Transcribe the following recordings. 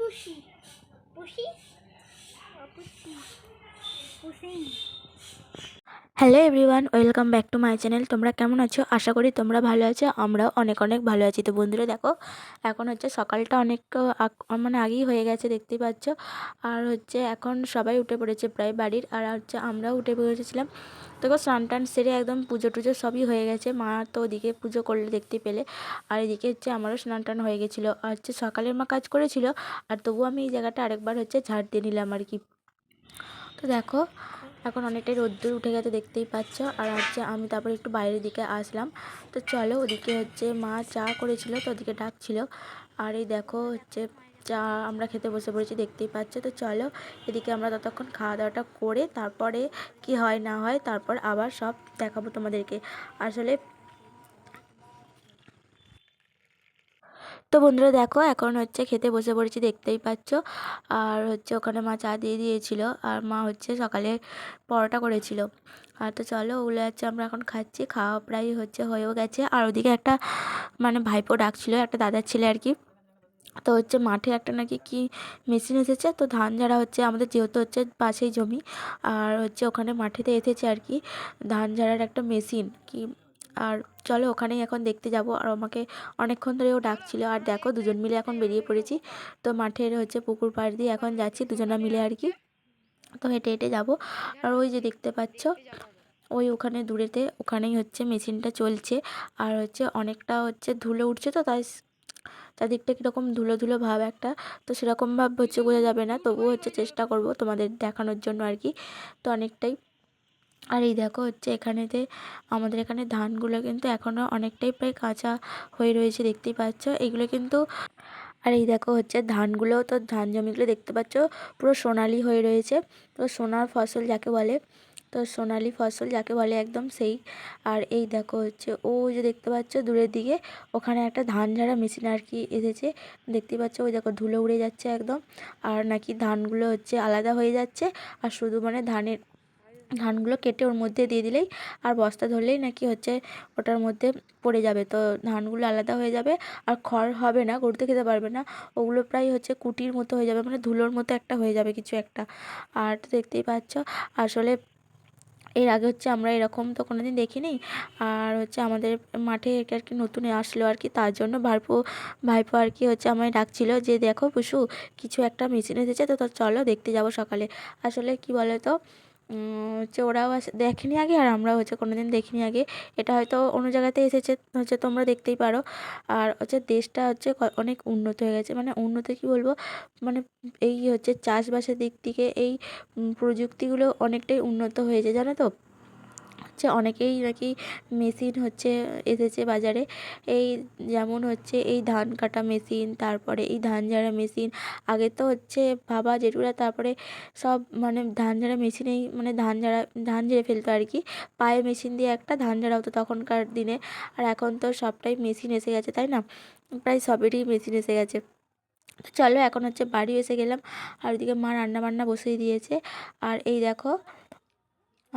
পুষি পুষি ও পুষি পুষি hello everyone welcome back to my channel তোমরা কেমন আছো? আশা করি তোমরা ভালো আছো, আমরাও অনেক অনেক ভালো আছি। তো বন্ধুরা, দেখো, এখন হচ্ছে সকালটা অনেক মানে আগেই হয়ে গেছে, দেখতেই পাচ্ছ। আর হচ্ছে এখন সবাই উঠে পড়েছে প্রায় বাড়ির, আর হচ্ছে আমরাও উঠে পড়েছিলাম দেখো, স্নান টান সেরে একদম পুজো টুজো সবই হয়ে গেছে। মা তো ওদিকে পুজো করলে দেখতে পেলে। আর এদিকে হচ্ছে আমারও স্নান টান হয়ে গেছিল। আর হচ্ছে সকালের মা কাজ করেছিল, আর তবুও আমি এই জায়গাটা আরেকবার হচ্ছে ঝাড় দিয়ে নিলাম আর কি। তো দেখো এখন অনেকটাই রোদ্দুর উঠে গেছে, দেখতেই পাচ্ছ। আর হচ্ছে আমি তারপর একটু বাইরের দিকে আসলাম। তো চলো, ওদিকে হচ্ছে মা চা করেছিল, তো ওদিকে ডাকছিল। আর এই দেখো হচ্ছে চা আমরা খেতে বসে পড়েছি, দেখতেই পাচ্ছ। তো চলো, এদিকে আমরা ততক্ষণ খাওয়া দাওয়াটা করে তারপরে কি হয় না হয় তারপর আবার সব দেখাবো তোমাদেরকে। আসলে তো বন্ধুরা দেখো, এখন হচ্ছে খেতে বসে পড়েছি, দেখতেই পাচ্ছ। আর হচ্ছে ওখানে মা চা দিয়ে দিয়েছিল, আর মা হচ্ছে সকালে পরোটা করেছিল। আর তো চলো ওগুলো হচ্ছে আমরা এখন খাচ্ছি, খাওয়া প্রায় হচ্ছে হয়েও গেছে। আর ওদিকে একটা মানে ভাইপো ডাকছিল, একটা দাদার ছেলে আর কি। তো হচ্ছে মাঠে একটা নাকি কি মেশিন এসেছে, তো ধান ঝাড়া হচ্ছে, আমাদের যেহেতু হচ্ছে পাশেই জমি, আর হচ্ছে ওখানে মাঠেতে এসেছে আর কি, ধান ঝাড়ার একটা মেশিন, কি আর চলো ওখানেই এখন দেখতে যাব। আর আমাকে অনেকক্ষণ ধরে ও ডাকছিল। আর দেখো, দুজন মিলে এখন বেরিয়ে পড়েছি। তো মাঠের হচ্ছে পুকুর পাড় দিয়ে এখন যাচ্ছি দুজনা মিলে আর কি। তো হেঁটে হেঁটে যাব। আর ওই যে দেখতে পাচ্ছ, ওই ওখানে দূরেতে ওখানেই হচ্ছে মেশিনটা চলছে। আর হচ্ছে অনেকটা হচ্ছে ধুলো উঠছে তো, তাই চারদিকটা কীরকম ধুলো ধুলো ভাব একটা। তো সেরকম ভাব হচ্ছে বোঝা যাবে না। তবুও হচ্ছে চেষ্টা করব তোমাদের দেখানোর জন্য আর কি। তো অনেকটাই আর এই দেখো হচ্ছে এখানেতে আমাদের এখানে ধানগুলো কিন্তু এখনও অনেকটাই প্রায় কাঁচা হয়ে রয়েছে, দেখতেই পাচ্ছ। এগুলো কিন্তু আর এই দেখো হচ্ছে ধানগুলো, তো ধান জমিগুলো দেখতে পাচ্ছ পুরো সোনালি হয়ে রয়েছে। তো সোনার ফসল যাকে বলে, তো সোনালি ফসল যাকে বলে একদম সেই। আর এই দেখো হচ্ছে ও যে দেখতে পাচ্ছ দূরের দিকে, ওখানে একটা ধান ঝাড়া মেশিন আর কি এসেছে। দেখতে পাচ্ছ ওই দেখো ধুলো উড়ে যাচ্ছে একদম। আর নাকি ধানগুলো হচ্ছে আলাদা হয়ে যাচ্ছে। আর শুধু মানে ধানের ধানগুলো কেটে ওর মধ্যে দিয়ে দিলেই আর বস্তা ধরলেই নাকি হচ্ছে ওটার মধ্যে পড়ে যাবে। তো ধানগুলো আলাদা হয়ে যাবে আর খড় হবে না, গরুতে খেতে পারবে না। ওগুলো প্রায় হচ্ছে কুটির মতো হয়ে যাবে মানে ধুলোর মতো একটা হয়ে যাবে কিছু একটা। আর তো দেখতেই পাচ্ছ, আসলে এর আগে হচ্ছে আমরা এরকম তো কোনো দিন দেখিনি। আর হচ্ছে আমাদের মাঠে এটা আর কি নতুন আসলো আর কি, তার জন্য ভাইপো ভাইপো আর কি হচ্ছে আমায় ডাকছিল যে, দেখো পুষু, কিছু একটা মেশিন এসেছে, তো তো চলো দেখতে যাব সকালে। আসলে কি বলো তো হচ্ছে ওরাও দেখেনি আগে আর আমরাও হচ্ছে কোনো দিন দেখিনি আগে। এটা হয়তো অন্য জায়গাতে এসেছে, হচ্ছে তোমরা দেখতেই পারো। আর হচ্ছে দেশটা হচ্ছে অনেক উন্নত হয়ে গেছে। মানে উন্নত কি বলব? মানে এই হচ্ছে চাষবাসের দিক থেকে এই প্রযুক্তিগুলো অনেকটাই উন্নত হয়েছে, জানো তো? হচ্ছে, অনেকেই নাকি মেশিন হচ্ছে, এসেছে বাজারে। এই যেমন হচ্ছে, এই ধান কাটা মেশিন, তারপরে এই ধান ঝাড়া মেশিন, আগে তো হচ্ছে বাবা জেঠুরা, তারপরে সব মানে ধান ঝাড়া মেশিনেই মানে ধান ঝাড়া, ধান ঝেড়ে ফেলতো আর কি। পায়ে মেশিন দিয়ে একটা ধান ঝাড়া হতো তখনকার দিনে। আর এখন তো সবটাই মেশিন এসে গেছে, তাই না? প্রায় সবেরই মেশিন এসে গেছে। তো চলো, এখন হচ্ছে বাড়ি এসে গেলাম। আর ওদিকে মা রান্না বান্না বসিয়ে দিয়েছে। আর এই দেখো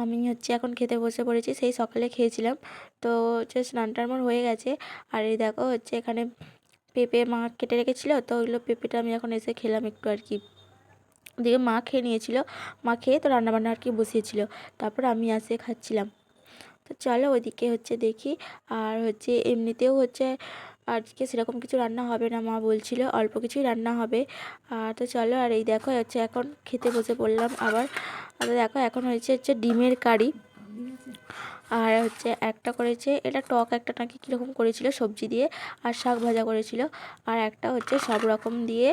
আমি হচ্ছে এখন খেতে বসে পড়েছি, সেই সকালে খেয়েছিলাম। তো হচ্ছে স্নানটা আমার হয়ে গেছে। আর এই দেখো হচ্ছে এখানে পেঁপে মা কেটে রেখেছিলো, তো ওইগুলো পেঁপেটা আমি এখন এসে খেলাম একটু আর কি। ওদিকে মা খেয়ে নিয়েছিল, মা খেয়ে তো রান্নাবান্না আর কি বসিয়েছিল, তারপর আমি আসে খাচ্ছিলাম। তো চলো ওইদিকে হচ্ছে দেখি, আর হচ্ছে এমনিতেও হচ্ছে আজকে সেরকম কিছু রান্না হবে না, মা বলছিল। অল্প কিছুই রান্না হবে। আর তো চলো, আর এই দেখো হচ্ছে এখন খেতে বসে পড়লাম আবার। আর দেখো, এখন হয়েছে হচ্ছে ডিমের কারি। আর হচ্ছে একটা করেছে, এটা টক একটা নাকি কীরকম করেছিল, সবজি দিয়ে, আর শাক ভাজা করেছিল, আর একটা হচ্ছে সব রকম দিয়ে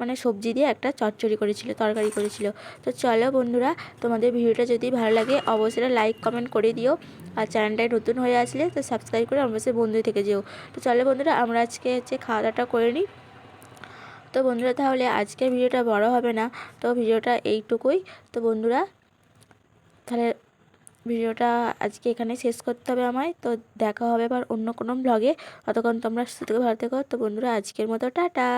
মানে সবজি দিয়ে একটা চচ্চড়ি করেছিল, তরকারি করেছিল। তো চলো বন্ধুরা, তোমাদের ভিডিওটা যদি ভালো লাগে, অবশ্যই লাইক কমেন্ট করে দিও। আর চ্যানেলটায় নতুন হয়ে আসলে তো সাবস্ক্রাইব করে সাথে বন্ধু থেকে যেও। তো চলো বন্ধুরা, আমরা আজকে হচ্ছে খাওয়া দাওয়াটা করে নিই। তো বন্ধুরা, তাহলে আজকের ভিডিওটা বড় হবে না। তো ভিডিওটা এইটুকুই। তো বন্ধুরা, তাহলে ভিডিওটা আজকে এখানে শেষ করতে হবে আমায়। তো দেখা হবে আবার অন্য কোনো ব্লগে ততক্ষণ তোমরা সুস্থ থেকে, ভালো থেকো। তো বন্ধুরা, আজকের মতো টাটা।